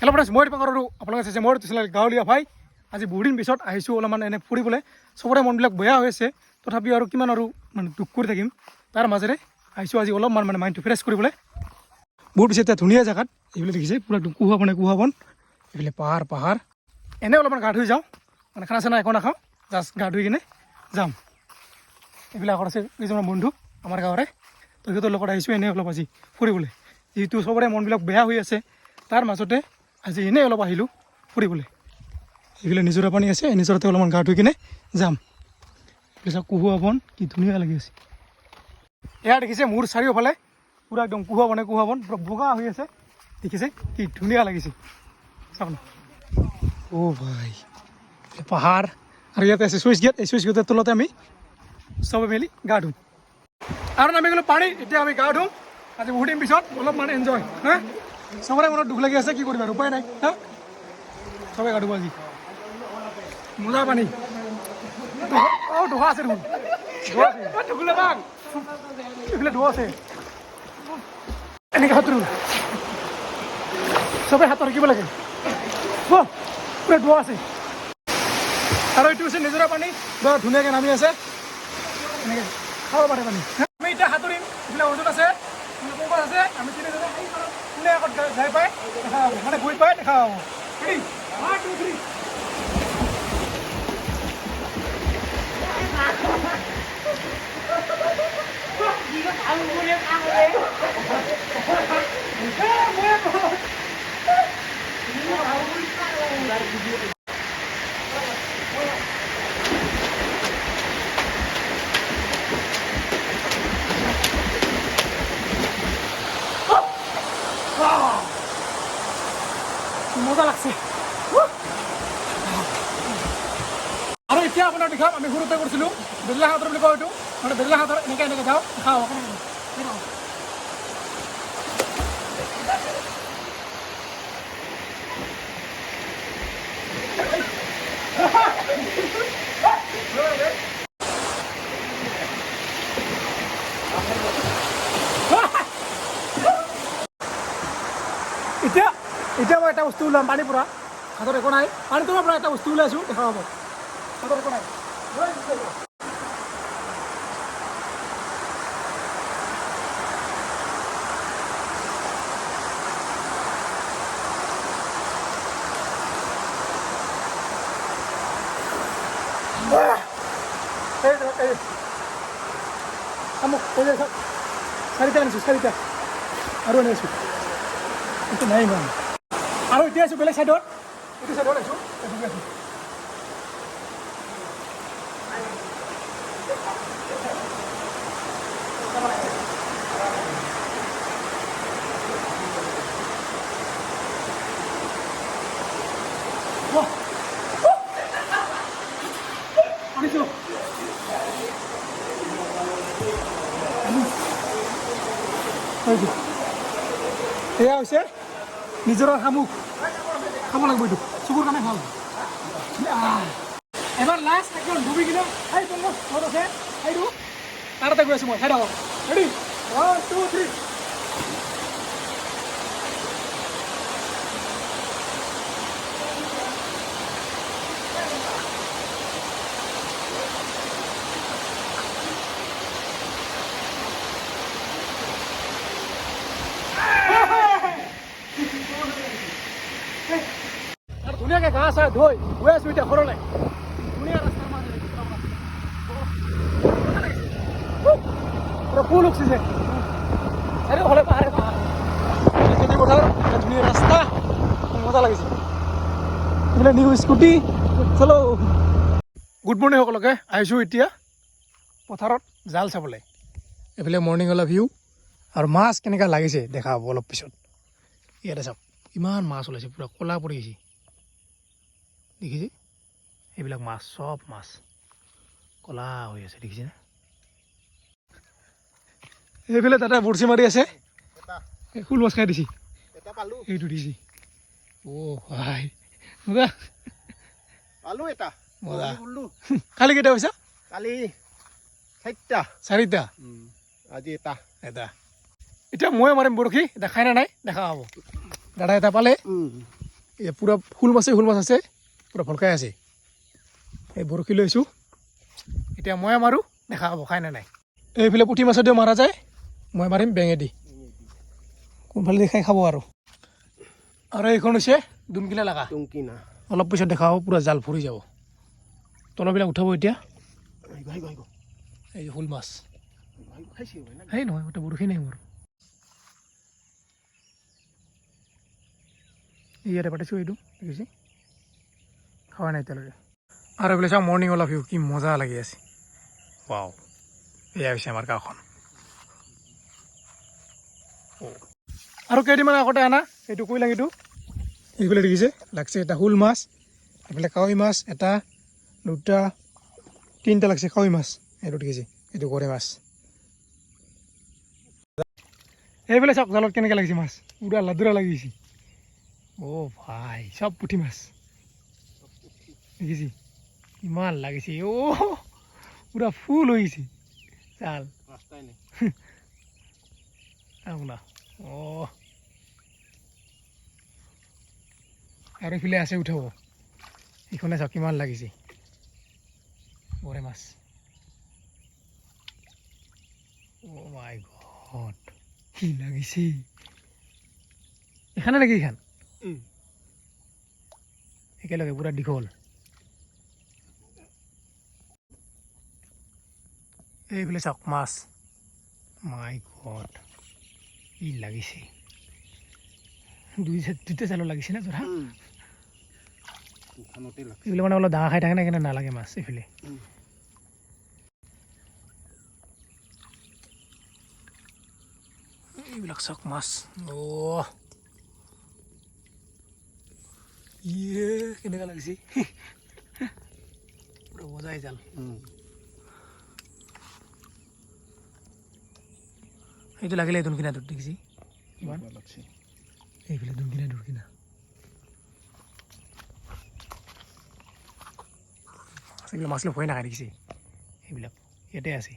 Hello' friends মই দীপকৰ আৰু আপোনালোকে চাইছে তুচিলাল গাঁৱলীয়া ভাই। আজি বহুদিন পিছত আহিছোঁ অলপমান এনে ফুৰিবলৈ। চবৰে মনবিলাক বেয়া হৈ আছে। তথাপিও আৰু কিমান আৰু মানে দুখ কৰি থাকিম। তাৰ মাজেৰে আহিছোঁ আজি অলপমান মানে মাইণ্ডটো ফ্ৰেছ কৰিবলৈ। বহুত বেছি এতিয়া ধুনীয়া জেগাত। এইবিলাক দেখিছে, পূৰা কুহা বনে, কুহা বন। এইফালে পাহাৰ পাহাৰ। এনে অলপমান গা ধুই যাওঁ। মানে খানা চানা একো নাখাওঁ। জাষ্ট গা ধুই কিনে যাম। এইবিলাক আগত আছে কেইজনমান বন্ধু আমাৰ গাঁৱৰে। তো লগত আহিছোঁ এনেই অলপ আজি ফুৰিবলৈ। যিহেতু চবৰে মনবিলাক বেয়া হৈ আছে। তাৰ মাজতে আজি এনেই অলপ আহিলোঁ ফুৰিবলৈ। এইফালে নিজৰা পানী আছে নিজৰাতে অলপমান গা ধুই কিনে যাম। চাওক, কুহুৱা বন, কি ধুনীয়া লাগি আছে। এয়া দেখিছে মোৰ চাৰিওফালে, পূৰা একদম কুহুৱা বনে কুহুৱা বন, পূৰা বগা হৈ আছে। দেখিছে, কি ধুনীয়া লাগিছে। চাওক না। অ' ভাই পাহাৰ, আৰু ইয়াতে আছে চুইচ গেট, এই চুইচ গেটৰ তলতে আমি চবে মিলি গা ধুম। আৰু নামি গ'লো পানী, এতিয়া আমি গা ধুম, আজি বহুত দিন পিছত অলপমান এনজয় হা? চবৰে মনত দুখ লাগি আছে কি কৰিবা? উপায় নাই হা? গা ধুব আজি। মজা পানী। অঁ ঢোকা আছে দেখোন। ঢুকিলে বাঘ। আছে। এনেকৈ সাঁতোৰো চবে হাত ৰাখিব লাগে। পুৰা ঢৌ আছে। আৰু এইটো হৈছে নিজৰা পানী বৰ ধুনীয়াকৈ নামি আছে। এনেকৈ খাব পাৰে পানী। আমি এতিয়া সাঁতুৰিম এইফালে অৰ্জুন আছে। আছে। আমি তিনিজনে এই পাৰত কোনে আগত যাই- যাই পায় দেখা পাব মানে গৈ পায় দেখা পাব ৰেডি ওৱান টু থ্ৰী মজা লাগছে আৰু এতিয়া কৰিছিলোঁ বেদলা হাতৰ বুলি কওঁ এইটো। মানে বেদলা হাতৰ এনেকৈ এনেকৈ যাওঁ এতিয়া এতিয়া মই এটা বস্তু ওলাম পানীৰ পৰা। হাতত একো নাই। পানীটোৰ পৰা এটা বস্তু ওলাইছোঁ, দেখা পাব। হাতত একো নাই। এই এই আমুক এই যে চাওক, চাৰিটা আনিছোঁ চাৰিটা আৰু আনিছোঁ এইটো নাই ইমান আৰু এতিয়া আছোঁ বেলেগ চাইডত এইটো চাইডত আছোঁ এইটো আছোঁ Wah. আনিছোঁ আনিছোঁ এয়া হৈছে নিজৰ শামুক। খাব লাগিব এইটো। চকুৰ কাৰণে ভালো। এবাৰ লাষ্ট একদম ডুবি কিনে, এই পংকজ ঘৰত আছে? এইটো। তাৰতে গৈ আছোঁ মই। চাই থাকক ৰেডি ওৱান টু থ্ৰী আৰু চাহ ধুই গৈ আছোঁ এতিয়া ঘৰলৈ ধুনীয়া ৰাস্তাৰ মাজেৰে ফুল অক্সিজেন চাৰিওফালে পাহাৰে পাহাৰ খেতি পথাৰ ধুনীয়া ৰাস্তা মজা লাগিছে এইফালে নিউ স্কুটি চলো গুড মৰ্ণিং সকলোকে আহিছোঁ এতিয়া পথাৰত জাল চাবলৈ এইফালে মৰ্ণিং অলপ ভিউ আৰু মাছ কেনেকুৱা লাগিছে দেখা হ'ব অলপ পিছত ইয়াতে চাওক ইমান মাছ ওলাইছে পূৰা ক'লা পৰি গৈছে দেখিছে? এইবিলাক মাছ চব মাছ। ক'লা হৈ আছে দেখিছেনে এইফালে তাতে বৰচি মাৰি আছে। শোল মাছ খাই দিছে। এইটো দিছে। অ' ভাই। মজা। পালো এটা। মজা। কালি কেইটা পইচা কালি চাৰিটা। চাৰিটা? আজি এটা। এটা। এতিয়া মই মাৰিম বৰশী। দেখাই নে নাই? দেখা হ'ব। দাদা এটা পালে। পূৰা শোল মাছেই শোল মাছ আছে। পূৰা ভলকাই আছে। এই বৰশী লৈছোঁ এতিয়া মই মাৰোঁ দেখা হ'ব খাই নে নাই? এইফালে পুঠি মাছেদিও মাৰা যায় মই মাৰিম বেঙেদি। কোনফালে দি খাই খাব আৰু। আৰু এইখন হৈছে দুনকিলা লাগা। টুংকি না অলপ পিছত দেখা হ'ব পূৰা জাল ফুৰি যাব। তলবিলাক উঠাব এতিয়া। এই শোল মাছ। সেই নহয় ওটা বৰশী নাই মোৰ। ইয়াতে পাতিছোঁ এইটো দেখিছে? খোৱা নাই এতিয়ালৈকে। আৰু এইফালে চাওঁ মৰ্ণিং ৱালা ভিউ কি মজা লাগি আছে। ৱাও এয়া হৈছে আমাৰ গাঁওখন আৰু কেইদিনমান আগতে আনা এইটো কৈলাঙিটো এইফালে দেখিছে লাগছে এটা শোল মাছ এইফালে কাৱৈ মাছ এটা দুটা তিনিটা লাগছে কাৱৈ মাছ এইটো দেখিছে এইটো গৰৈ মাছ। এইফালে চাওক জালত কেনেকৈ লাগিছে মাছ পুৰা লাডুৰা লাগিছে অ' ভাই চব পুঠি মাছ। দেখিছি ইমান লাগিছে অ' পুৰা ফুল হৈ গৈছে জাল ৰাস্তাই অ' আৰু এইফালে আছে উঠাব। এইখনে চাওক কিমান লাগিছে। গৰৈ মাছ। অ' মাই গড কি লাগিছে। এখানে নেকি এইখান? একেলগে পুৰা দীঘল। এইফালে চাওক মাছ। মাই গড কি লাগিছে? দুই চা- দুটা চালৰ লাগিছে না লাগছে? এইবিলাক মানে অলপ ডাঙৰ খাই থাকে না সেইকাৰণে নালাগে মাছ এইফালে? এইবিলাক চাওক মাছ। অ' ইয়ে কেনেকুৱা লাগিছে? পুৰা বজাই জাল। সেইটো লাগিলে দুনকিনা দূৰ দেখিছি। কিমান? ভালো লাগছে এইফালে দুনকিনা দূৰকিনা এইবিলাক মাছলৈ ভয় নাখায় দেখিছে। এইবিলাক ইয়াতে আছে।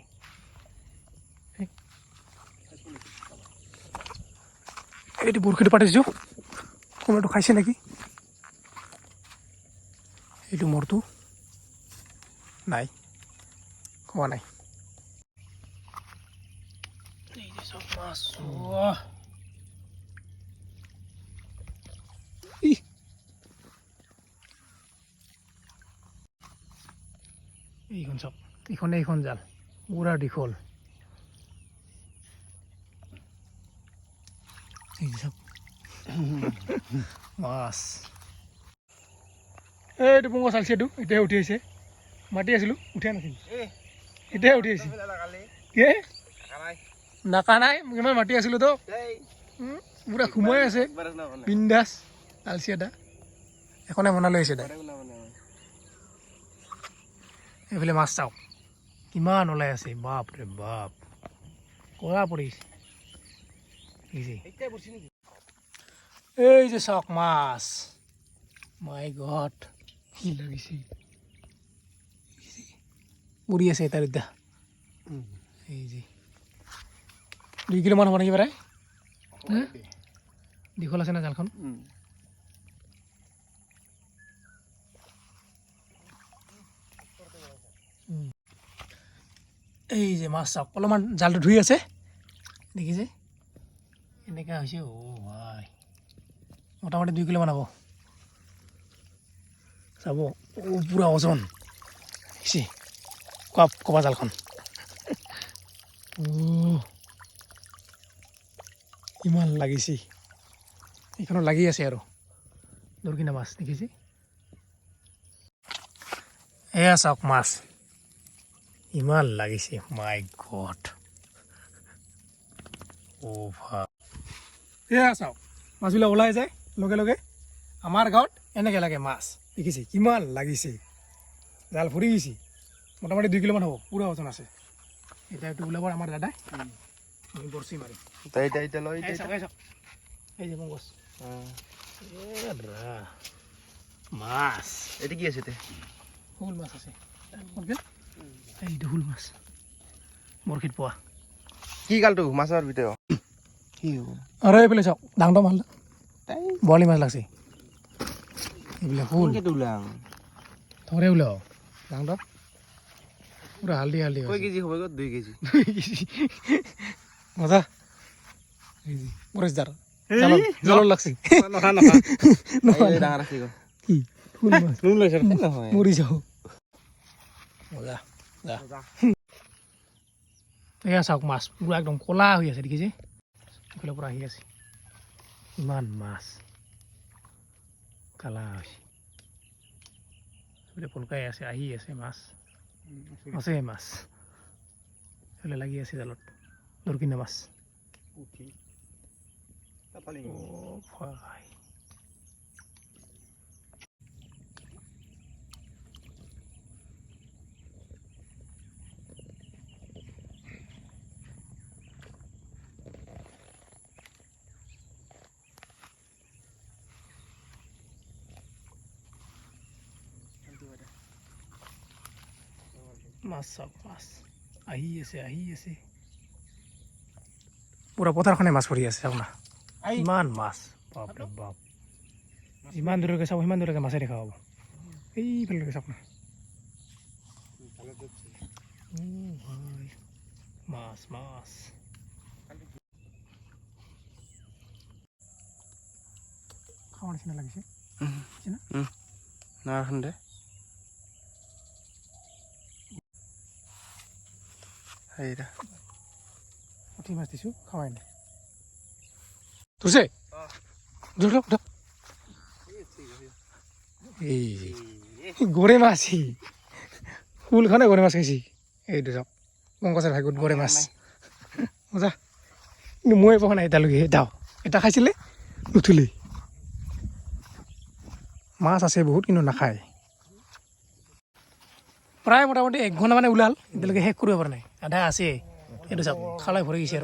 এইটো বৰশীটো পাতিছোঁ। কোনোবাটো খাইছে নেকি? এইটো মোৰটো। নাই খোৱা নাই। এই যে চব এইখন এইখনে এইখন জাল। পুৰা দীঘল। মাছ এইটো পোঙ্গ চালছে এইটো। এতিয়াহে উঠি আহিছে। মাতি আছিলোঁ। উঠা নাছিল এতিয়াহে উঠি আহিছে। নাকা নাই ইমান মাতি আছিলোঁ তো। পুৰা সোমাই আছে। মানে আলচি এটা। এখনে বনাই লৈ আহিছে তাই এইফালে মাছ চাওক। কিমান ওলাই আছে বাপ ৰে বাপ। কৰা পৰিছে এই যে। চাওক মাছ। মাই গড কি লাগিছে। উৰি আছে তাৰ এই যে। দুই কিলোমান হ'ব নেকি প্ৰায়? দীঘল আছে না জালখন? এই যে মাছ চাওক অলপমান জালটো ধুই আছে দেখিছে এনেকুৱা হৈছে অ' ভাই। মোটামুটি দুই কিলোমান হ'ব। চাব অ' পূৰা ওজন। দেখিছে? কোৱা কবা জালখন। অ' ইমান লাগিছে। এইখনত লাগি আছে আৰু। দৰকিনা মাছ, দেখিছে? এয়া চাওক মাছ। ইমান লাগিছে মাই গড অ' ভা এয়া চাওক মাছবিলাক ওলাই যায় লগে লগে। আমাৰ গাঁৱত এনেকৈ লাগে মাছ, দেখিছে? কিমান লাগিছে। জাল ফুৰি গৈছে। মোটামুটি দুই কিলোমান হ'ব, পূৰা ওজন আছে। এতিয়া এইটো ওলাব আমাৰ দাদাই। আমি বৰচি মাৰিম তাই এতিয়া এতিয়া লৈ এই চাওক এই এই যে এ ৰা মাছ। এইটো কি আছে তে? শোল মাছ আছে। এইটো শোল মাছ। বৰশীত পোৱা কি গালটো মাছৰ ভিতৰত কি হ'ব আৰু এইফালে চাওক ডাঙৰ মাছ তাই? বৰালি মাছ লাগছে। এইবিলাক ফুল কেনেকে ওলাং থৰে ওলাও ডাঙৰ পুৰা হালধি হালধি কয় কেজি হ'ব দুই কেজি। মজা? লাগছি। কি নহয় মজা এয়া চাওক মাছ। পুৰা একদম ক'লা হৈ আছে দেখিছে? এইফালৰ পৰা আহি আছে। ইমান মাছ। কালা হৈছে। এইফালে পলকাই আছে আহি আছে মাছ। আছে মাছ। এইফালে লাগি আছে জালত। দৰকিনা মাছ অ' ভাই মাছ চাওক মাছ আহি পুৰা পথাৰখনে মাছ পৰি আছে না ইমান মাছ বাপৰে বাপ। যিমান দূৰলৈকে চাব সিমান দূৰলৈকে মাছে দেখা পাব। এইফালৈকে চাওক না। মাছ মাছ। খাৱাৰ নিচিনা লাগিছে। নাৰাখন দে সেইটা উঠি মাছ দিছোঁ? খাৱাই নাই ধৰিছে ধৰি লওক এই গৰৈ মাছ সি ফুলখনে গৰৈ মাছ খাইছি। এইটো চাওক পংকজৰ ভাগ্যত গৰৈ মাছ। মজা। কিন্তু মই পোৱা নাই এতিয়ালৈকে। দাও এটা খাইছিলে নুঠিলে মাছ আছে বহুত কিন্তু নাখায়। প্ৰায় মোটামুটি এক ঘণ্টা মানে ওলাল এতিয়ালৈকে শেষ কৰিব পৰা নাই। আধা আছে। এইটো চাওক খালাই ভৰি গৈছে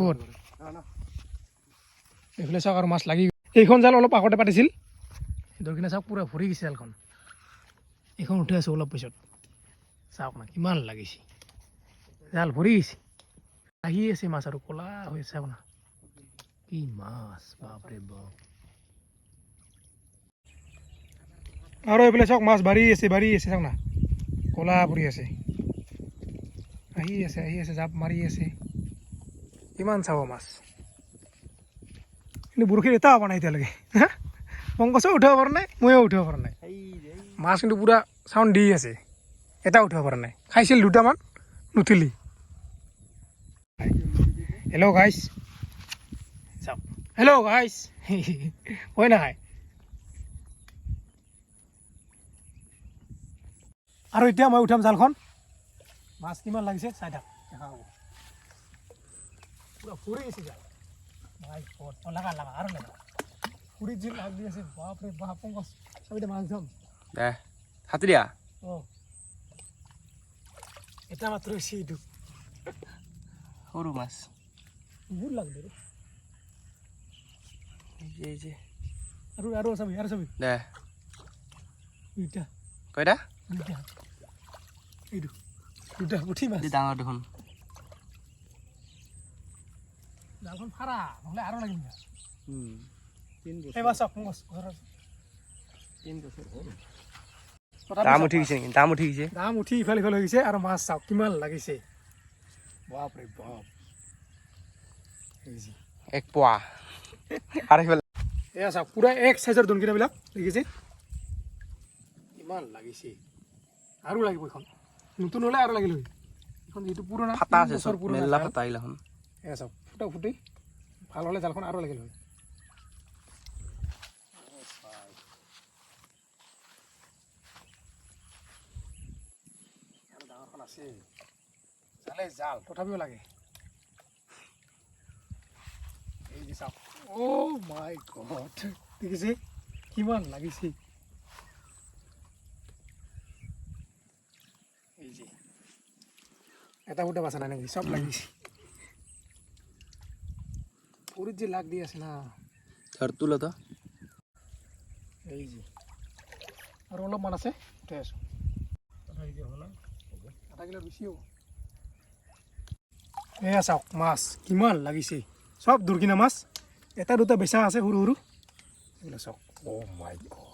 ক'ত এইফালে চাওক আৰু মাছ লাগি এইখন জাল অলপ আগতে পাতিছিল। সেইটো চাওক, পূৰা ভৰি গৈছে জালখন। এইখন উঠি আছোঁ অলপ পিছত। চাওক না, কিমান লাগিছে। জাল ভৰি গৈছে। আহি আছে মাছ আৰু ক'লা হৈ আছে না। কি মাছ, বাপৰে বাপ। আৰু এইফালে চাওক, মাছ বাঢ়ি আছে বাঢ়ি আছে, চাওক না। ক'লা পৰি আছে। আহি আছে আহি আছে জাপ মাৰি আছে কিমান চাব মাছ কিন্তু বৰশীত এটা হোৱা নাই এতিয়ালৈকে পংকজেও উঠাব পৰা নাই ময়ো উঠাব পৰা নাই মাছ কিন্তু পূৰা চাউণ্ড দি আছে এটা উঠাব পৰা নাই খাইছিল দুটামান নুঠিলি হেল্ল' গাইছ চাওক হেল্ল' গাইছ হয় নাখায় আৰু এতিয়া মই উঠাম জালখন মাছ কিমান লাগিছে? চাই থাক দেখা হ'ব পুৰা ফুৰি গৈছে জাল। অ লাগা লাগা আৰু লাগা ফুৰি যি লাগ দি আছে বাপৰে বাপ পংকজ চাবি মাছ ধম দে হাতি দিয়া। অ। এটা মাত্ৰ হৈছে এইটো। সৰু মাছ। বহুত লাগবে ৰে। এই যে, আৰু আৰু চাবি আৰু চাবি। দে। দুইটা। কয়টা দুইটা। এইটো। দুটা উঠি মাছ ডাঙৰ দেখোন। জালখন ফাৰা নহ'লে আৰু লাগিম এইবাৰ চাওক দাম উঠি গৈছে নেকি দাম উঠি গৈছে দাম উঠি ইফাল সিফাল হৈ গৈছে আৰু মাছ চাওক কিমান লাগিছে। বাপৰে বাপ। এক পোৱা। আৰু এয়া চাওক পূৰা এক চাইজৰ দোনকিটাবিলাক দেখিছে। ইমান লাগিছে। আৰু লাগিব এইখন। নতুন হ'লে আৰু লাগিল হয়। এইখন যিটো ফাটা আছে চব মেলা। ফাটা এইগিলাখন এয়া চাওক ফুটা ফুটি ভালো হ'লে জালখন আৰু লাগিল হয়। আছে জালে জাল তথাপিও লাগে। এই যে চাওক অ' মাই গড দেখিছে? কিমান লাগিছে এই যে এটা ফুটা বাচা নাই নেকি? চব লাগিছে পুরীর যে লাগ দিয়ে আছে না। ধৰ তোলো তো এই যে। আৰু অলপমান আছে উঠাই আছো। আধা কিলো হ'ব। এয়া চাওক মাছ কিমান লাগিছে। চব দুৰ্কিনা মাছ। এটা দুটা বেচা আছে সৰু সৰু। এইবিলাক চাওক। অ' মাই গড